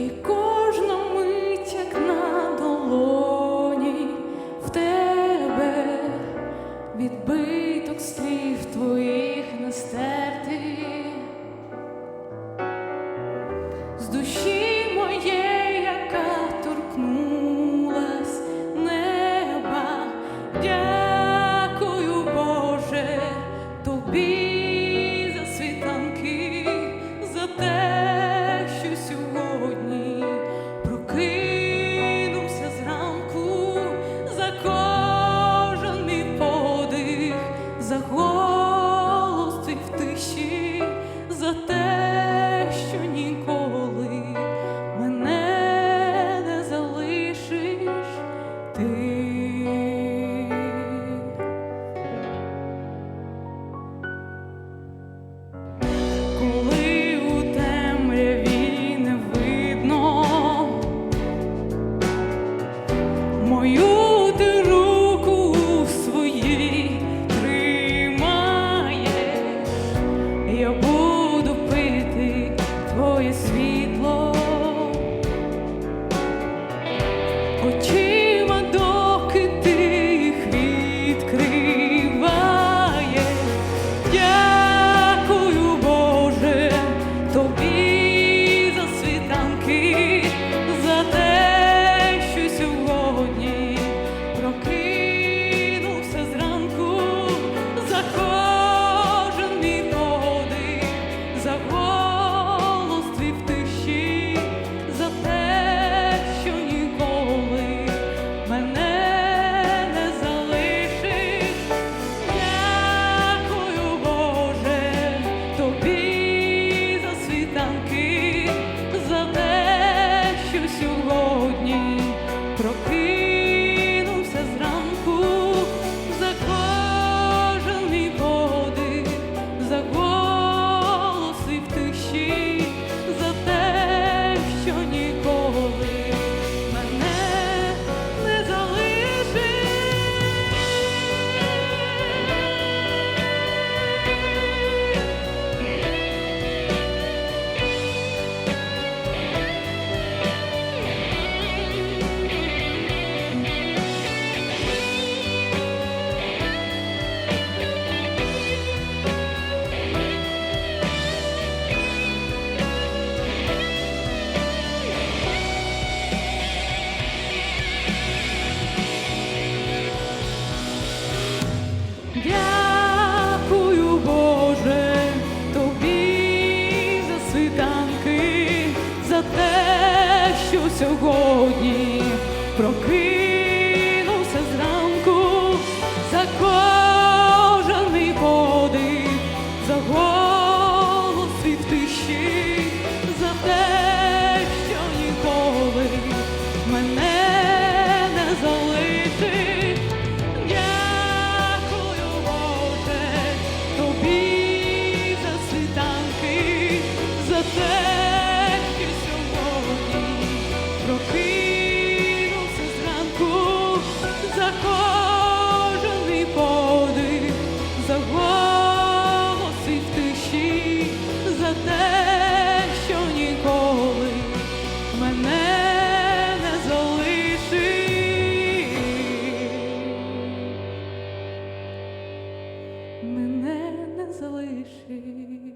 І кожна мить, як на долоні в тебе відбиток стріл. you сьогодні прокинувся зранку, за кожаний подих, за голос від тиші, за те, що ніколи мене не залити, Дякую, Боже, тобі за світанки, за те. мене не залишить.